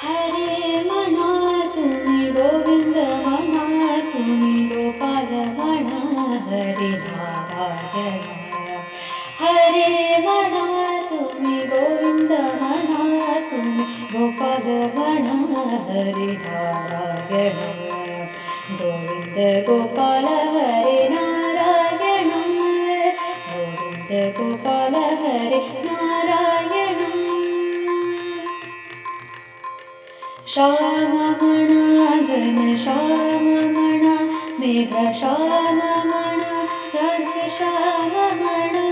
हरे मना गोविन्द तुम्हें गोपाल मना हरे मना तुम्हें गोविन्द मना तुम्हें गोपाल हरे नारायण गोविन्द गोपाल हरे नारायण। गोविन्द गोपाल हरे नारायण श्याममणा घन श्याममणा मेघ श्याममणा राधे श्याममणा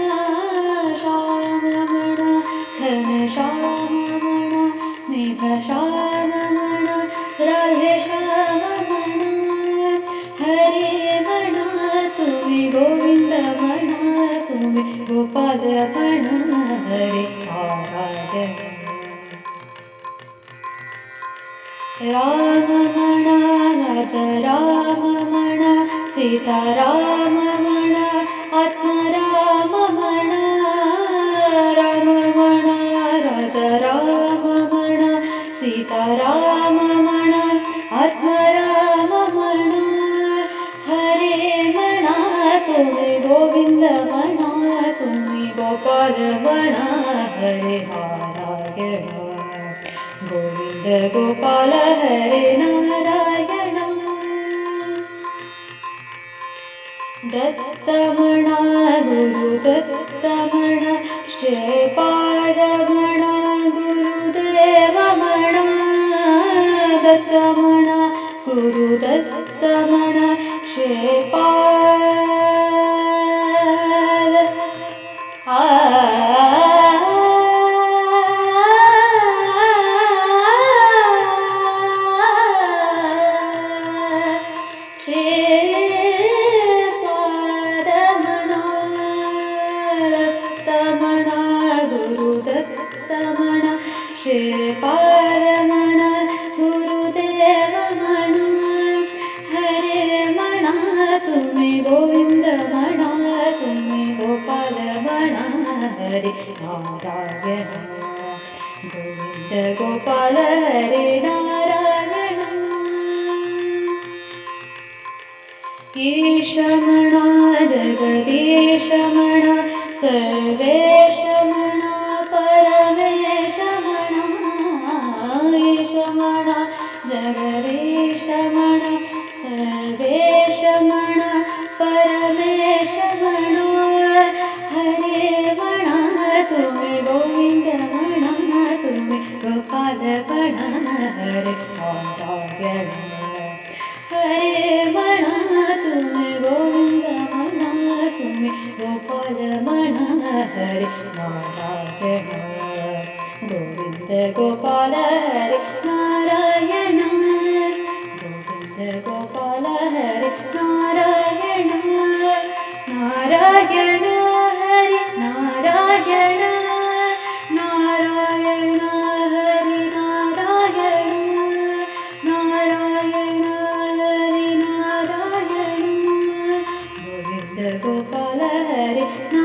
श्याममणा घन श्याममणा मेघ श्याममणा राधे श्याममणा हरे तुम्हें गोविन्द मणा तुम्हें गोपाल मणा हरे राममणा राज राममणा सीता राममणा आत्मराममणा। राममणा राज राममणा सीता राममणा आत्मराममणा। हरे मणा तुम्हें गोविन्द मणा तुम्हें गोपाल हरे नारायण गोविन्द गोपाल हरे नारायण दत्तमणा गुरुदत्तमणा श्रीपादमणा गुरुदेवमणा। दत्तमणा गुरुदत्तमणा श्रीपाद श्रीपादमणा गुरुदेवमणा हरे मणा तुम्हें गोविन्द मणा तुम्हें गोपाल मणा हरे नारायण गोविन्द गोपाल हरे नारायण ईशमणा जगदीशमणा जगदीशमणा सर्वेशमणा परमेशमणा हरे मणा तुम्हें गोविन्द मणा तुम्हें गोपाल मणा हरे नारायण हरे मणा तुम्हें गोविन्द मणा तुम्हें गोपाल मणा हरे नारायण गोविन्द गोपाल हरे नारायण गोविन्द गोपाल हरे नारायण नारायण हरे नारायण नारायण हरि नारायण नारायण हरि नारायण गोविन्द गोपाल हरे